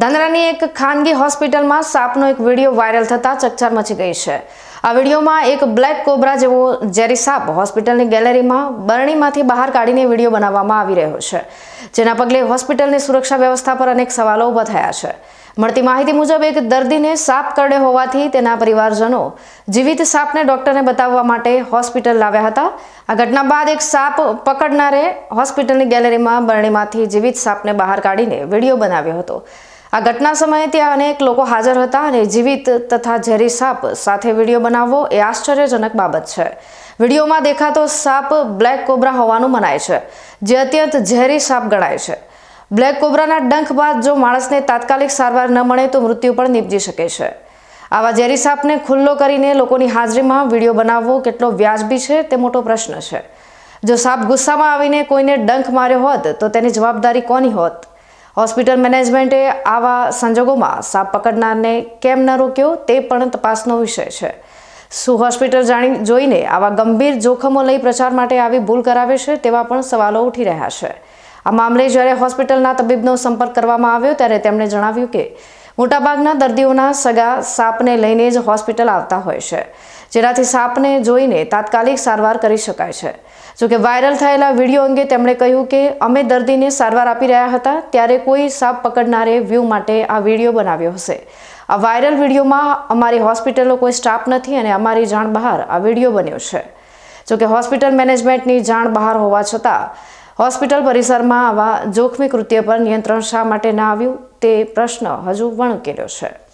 ધાનેરાની એક ખાનગી હોસ્પિટલમાં સાપનો એક વીડિયો વાયરલ થતા ચકચાર મચી ગઈ છે. આ વિડીયોમાં એક બ્લેક કોબ્રા જેવો ઝેરી સાપ હોસ્પિટલની ગેલેરીમાં બરણીમાંથી બહાર કાઢીને વીડિયો બનાવવામાં આવી રહ્યો છે. જેના પગલે હોસ્પિટલની સુરક્ષા વ્યવસ્થા પર અનેક સવાલો ઊભા થયા છે. મળતી માહિતી મુજબ એક દર્દીને સાપ કરડે હોવાથી તેના પરિવારજનો જીવિત સાપને ડોક્ટરને બતાવવા માટે હોસ્પિટલ લાવ્યા હતા. આ ઘટના બાદ એક સાપ પકડનારે હોસ્પિટલની ગેલેરીમાં બરણીમાંથી જીવિત સાપને બહાર કાઢીને વીડિયો બનાવ્યો હતો. આ ઘટના સમયે ત્યાં અનેક લોકો હાજર હતા અને જીવિત તથા ઝેરી સાપ સાથે વીડિયો બનાવવો એ આશ્ચર્યજનક બાબત છે. વિડીયોમાં દેખાતો સાપ બ્લેક કોબરા હોવાનું મનાય છે, જે અત્યંત ઝેરી સાપ ગણાય છે. બ્લેક કોબરાના ડંખ બાદ જો માણસને તાત્કાલિક સારવાર ન મળે તો મૃત્યુ પણ નીપજી શકે છે. આવા ઝેરી સાપને ખુલ્લો કરીને લોકોની હાજરીમાં વીડિયો બનાવવો કેટલો વ્યાજબી છે તે મોટો પ્રશ્ન છે. જો સાપ ગુસ્સામાં આવીને કોઈને ડંખ માર્યો હોત તો તેની જવાબદારી કોની હોત? હોસ્પિટલ મેનેજમેન્ટે આવા સંજોગોમાં સાપ પકડનારને કેમ ન રોક્યો તે પણ તપાસનો વિષય છે. શું હોસ્પિટલ જાણી, જોઈને આવા ગંભીર જોખમો લઈ પ્રચાર માટે આવી ભૂલ કરાવે છે તેવા પણ સવાલો ઉઠી રહ્યા છે. આ મામલે જ્યારે હોસ્પિટલના તબીબનો સંપર્ક કરવામાં આવ્યો ત્યારે તેમણે જણાવ્યું કે મોટાભાગના દર્દીઓના સગા સાપને લઈને જ હોસ્પિટલ આવતા હોય છે, જેનાથી સાપને જોઈને તાત્કાલિક સારવાર કરી શકાય છે. જોકે વાયરલ થયેલા વીડિયો અંગે તેમણે કહ્યું કે, અમે દર્દીને સારવાર આપી રહ્યા હતા, ત્યારે કોઈ સાપ પકડનારે વ્યૂ માટે આ વીડિયો બનાવ્યો હશે. આ વાયરલ વિડીયોમાં અમારી હોસ્પિટલનો કોઈ સ્ટાફ નથી અને અમારી જાણ બહાર આ વીડિયો બન્યો છે. જોકે હોસ્પિટલ મેનેજમેન્ટની જાણ બહાર હોવા છતાં, હોસ્પિટલ પરિસરમાં આવા જોખમી કૃત્ય પર નિયંત્રણ શા માટે ના આવ્યું? તે પ્રશ્ન હજુ વણકેલો છે.